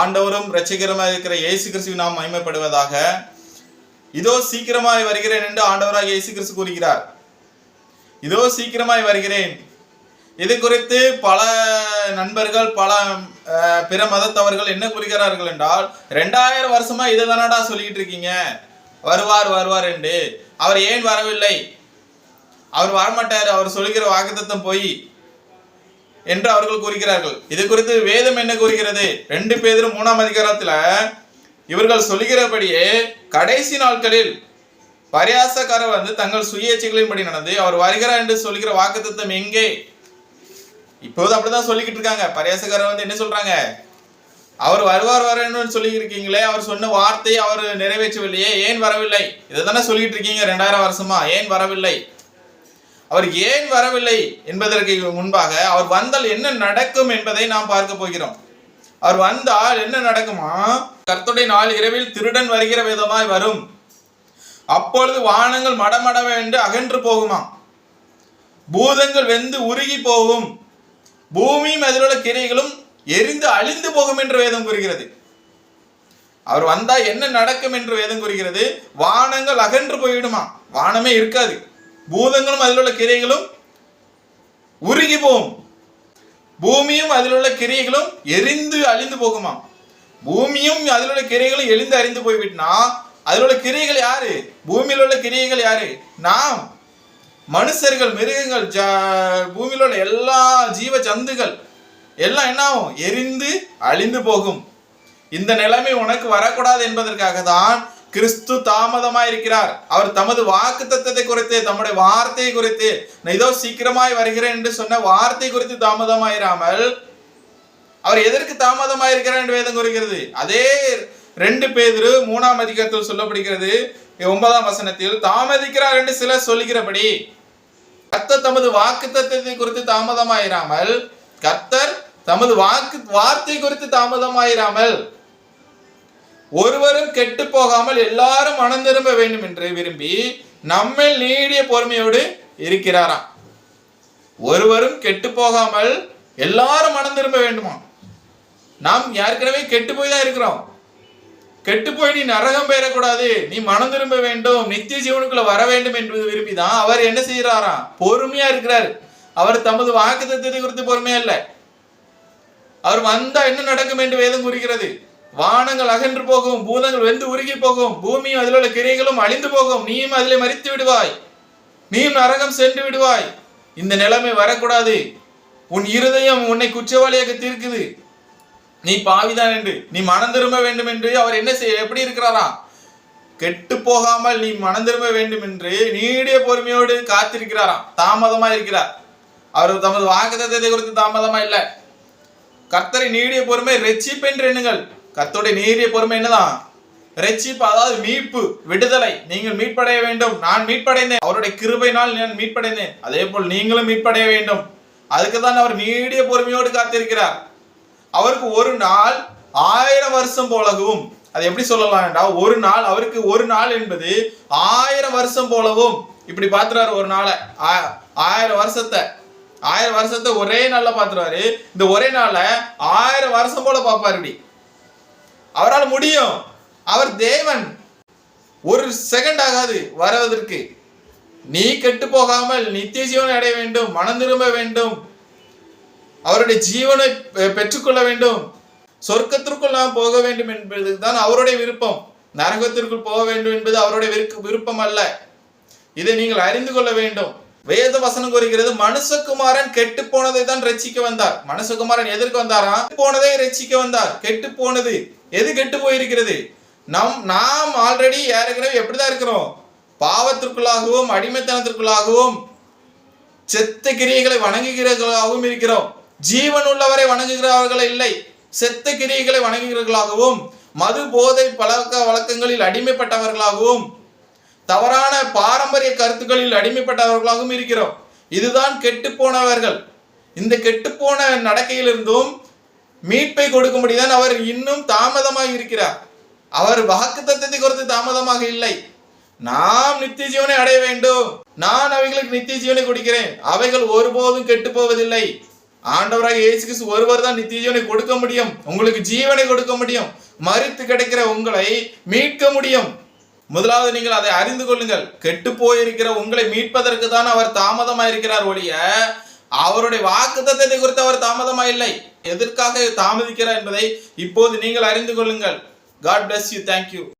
ஆண்டவரும் ரட்சிகரமாக இருக்கிற இயேசு கிறிஸ்துவின் நாம் மகிமைப்படுவதாக. இதோ சீக்கிரமாய் வருகிறேன் என்று ஆண்டவராக இயேசு கிறிஸ்து கூறுகிறார். இதோ சீக்கிரமாய் வருகிறேன். இது குறித்து பல நண்பர்கள் பல பிற மதத்தவர்கள் என்ன கூறுகிறார்கள் என்றால் ரெண்டாயிரம் வருஷமா இதை தானடா சொல்லிக்கிட்டு இருக்கீங்க? வருவார் வருவார் என்று. அவர் ஏன் வரவில்லை? அவர் வரமாட்டார். அவர் சொல்லுகிற வாக்குத்தத்தம் போய் என்று அவர்கள் கூறுகிறார்கள். இது குறித்து வேதம் என்ன கூறுகிறது? ரெண்டு பேரும் மூணாம் அதிகாரத்தில் இவர்கள் சொல்கிறபடியே கடைசி நாட்களில் பரியாசக்காரர் வந்து தங்கள் சுயேட்சைகளின்படி நடந்து அவர் வருகிறார் என்று சொல்கிற வாக்குத்தம் எங்கே? இப்போது அப்படிதான் சொல்லிக்கிட்டு இருக்காங்க. பரியாசக்காரர் வந்து என்ன சொல்றாங்க? அவர் வருவார் வரணும்னு சொல்லி இருக்கீங்களே அவர் சொன்ன வார்த்தையை அவர் நிறைவேற்றவில்லையே. ஏன் வரவில்லை? இதை தானே சொல்லிட்டு இருக்கீங்க. ரெண்டாயிரம் வருஷமா. ஏன் வரவில்லை? அவர் ஏன் வரவில்லை என்பதற்கு முன்பாக அவர் வந்தால் என்ன நடக்கும் என்பதை நாம் பார்க்க போகிறோம். அவர் வந்தால் என்ன நடக்குமா? கர்த்துடைய நாள் இரவில் திருடன் வருகிற விதமாய் வரும். அப்பொழுது வானங்கள் மடமடவென்று அகன்று போகுமா? பூதங்கள் வெந்து உருகி போகும். பூமியும் அதிலுள்ள கிரைகளும் எரிந்து அழிந்து போகும் என்று வேதம் கூறுகிறது. அவர் வந்தா என்ன நடக்கும் என்று வேதம் கூறுகிறது? வானங்கள் அகன்று போயிடுமா? வானமே இருக்காது. பூதங்களும் அதில் உள்ள கிரைகளும் உருகி போகும் பூமியும் அதில் உள்ள கிரைகளும் எரிந்து அழிந்து போகுமா பூமியும் அதில் உள்ள கிரைகளும் எரிந்து அறிந்து போய்விட்டுனா அதில் உள்ள கிரைகள் யாரு பூமியில் உள்ள கிரைகள் யாரு நாம் மனுஷர்கள் மிருகங்கள் ஜ பூமியில் உள்ள எல்லா ஜீவ ஜந்துகள் எல்லாம் என்ன ஆகும் எரிந்து அழிந்து போகும் இந்த நிலைமை உனக்கு வரக்கூடாது என்பதற்காக தான் கிறிஸ்து தாமதமாய் இருக்கிறார் அவர் தமது வாக்கு தத்தத்தை குறித்து தம்முடைய வார்த்தையை குறித்து நான் இதோ சீக்கிரமாய் வருகிறேன் என்று சொன்ன வார்த்தை குறித்து தாமதமாயிராமல் அவர் எதற்கு தாமதமாய் இருக்கிறார் என்று வேதம் கூறுகிறது? அதே ரெண்டு பேதிரு மூணாம் அதிகாரத்தில் சொல்லப்படுகிறது ஒன்பதாம் வசனத்தில் தாமதிக்கிறார் என்று சிலர் சொல்லுகிறபடி கர்த்தர் தமது வாக்கு தத்துவத்தை குறித்து தாமதமாயிராமல் கர்த்தர் தமது வாக்கு வார்த்தை குறித்து தாமதமாயிராமல் ஒருவரும் கெட்டு போகாமல் எல்லாரும் மனம் திரும்ப வேண்டும் என்று விரும்பி நம்மில் நீடிய பொறுமையோடு இருக்கிறாராம். ஒருவரும் கெட்டு போகாமல் எல்லாரும் மனம் திரும்ப வேண்டுமா? நாம் ஏற்கனவே கெட்டு போய் தான் இருக்கிறோம். கெட்டு போய் நீ நரகம் பெயரக்கூடாது நீ மனம் திரும்ப வேண்டும். நித்திய ஜீவனுக்குள்ள வர வேண்டும் என்பது விரும்பிதான் அவர் என்ன செய்யறாராம் பொறுமையா இருக்கிறார். அவர் தமது வாக்கு தத்துவத்தை குறித்து பொறுமையா இல்லை. அவர் வந்தா என்ன நடக்கும் என்று வேதம் குறிக்கிறது வானங்கள் அகன்று போகும் பூதங்கள் வெந்து உருகி போகும் பூமியும் அதில் உள்ள கிரைகளும் அழிந்து போகும். நீயும் அதிலே மறித்து விடுவாய். நீயும் நரகம் சென்று விடுவாய். இந்த நிலைமை வரக்கூடாது. உன் இருதயம் உன்னை குற்றவாளியாக தீர்க்குது. நீ பாவிதான் என்று நீ மனம் திரும்ப வேண்டும் என்று அவர் என்ன செய்ய எப்படி இருக்கிறாரா? கெட்டு போகாமல் நீ மனம் திரும்ப வேண்டும் என்று நீடிய பொறுமையோடு காத்திருக்கிறாராம். தாமதமா இருக்கிறார். அவர் தமது வாக்குத்தத்தை குறித்து தாமதமா இல்லை. கர்த்தரை நீடிய பொறுமை ரெச்சிப் என்று எண்ணுங்கள். கர்த்தருடைய நீரிய பொறுமை என்னதான்? ரட்சிப்பு அதாவது மீட்பு விடுதலை. நீங்கள் மீட்படைய வேண்டும். நான் மீட்படைந்தேன். அவருடைய கிருபையினால் நான் மீட்படைந்தேன். அதே போல் நீங்களும் மீட்படைய வேண்டும். அதுக்கு தான் அவர் நீடிய பொறுமையோடு காத்திருக்கிறார். அவருக்கு ஒரு நாள் ஆயிரம் வருஷம் போலவும் அது எப்படி சொல்லலாம் என்றால் ஒரு நாள் அவருக்கு ஒரு நாள் என்பது ஆயிரம் வருஷம் போலவும். இப்படி பார்த்துறாரு ஒரு நாளை. ஆ- ஆயிரம் வருஷத்தை. ஆயிரம் வருஷத்தை ஒரே நாளில் பார்த்துருவாரு. இந்த ஒரே நாளில் ஆயிரம் வருஷம் போல பார்ப்பார் இப்படி. அவரால் முடியும். அவர் தேவன். ஒரு செகண்ட் ஆகாது வருவதற்கு நீ கெட்டு போகாமல் நித்திய ஜீவனை அடைய வேண்டும் மனம் திரும்ப வேண்டும். அவருடைய ஜீவனை பெ- பெற்றுக்கொள்ள வேண்டும். சொர்க்கத்திற்குள் நாம் போக வேண்டும் என்பது தான் அவருடைய விருப்பம். நரகத்திற்குள் போக வேண்டும் என்பது அவருடைய விருப்பம் அல்ல. இதை நீங்கள் அறிந்து கொள்ள வேண்டும். வேத வசனம் கூறுகிறது மனுஷகுமாரன் கெட்டு போனதை தான் ரட்சிக்க வந்தார். மனுஷகுமாரன் எதற்கு வந்தாரா? போனதை ரட்சிக்க வந்தார். கெட்டு போனது எது கெட்டு போயிருக்கிறது நம் நாம் ஆல்ரெடி ஏற்கனவே எப்படிதான் இருக்கிறோம்? பாவத்திற்குள்ளாகவும் அடிமைத்தனத்திற்குள்ளாகவும் செத்த கிரியைகளை வணங்குகிறவர்களாகவும் இருக்கிறோம். ஜீவன் உள்ளவரை வணங்குகிறவர்கள் இல்லை. செத்த கிரியைகளை வணங்குகிறவர்களாகவும் மது போதை பழக்க வழக்கங்களில் அடிமைப்பட்டவர்களாகவும் தவறான பாரம்பரிய கருத்துக்களில் அடிமைப்பட்டவர்களாகவும் இருக்கிறோம். இதுதான் கெட்டு போனவர்கள் இந்த கெட்டுப்போன நடக்கையிலிருந்தும் மீட்பை கொடுக்கும்படிதான் அவர் இன்னும் தாமதமாக இருக்கிறார். அவர் வாக்கு தத்துவத்தை குறித்து தாமதமாக இல்லை. நாம் நித்திய ஜீவனை அடைய வேண்டும். நான் அவைகளுக்கு நித்திய ஜீவனை கொடுக்கிறேன். அவைகள் ஒருபோதும் கெட்டு போவதில்லை ஆண்டவராக இயேசு கிறிஸ்து ஒருவர் தான் நித்திய ஜீவனை கொடுக்க முடியும். உங்களுக்கு ஜீவனை கொடுக்க முடியும். மறித்து கிடைக்கிற உங்களை மீட்க முடியும். முதலாவது நீங்கள் அதை அறிந்து கொள்ளுங்கள். கெட்டு போயிருக்கிற உங்களை மீட்பதற்கு தான் அவர் தாமதமாயிருக்கிறார் ஒழிய அவருடைய வாக்குத்தத்தத்தை குறித்து அவர் தாமதமா இல்லை எதற்காக தாமதிக்கிறார் என்பதை இப்போது நீங்கள் அறிந்து கொள்ளுங்கள். God bless you thank you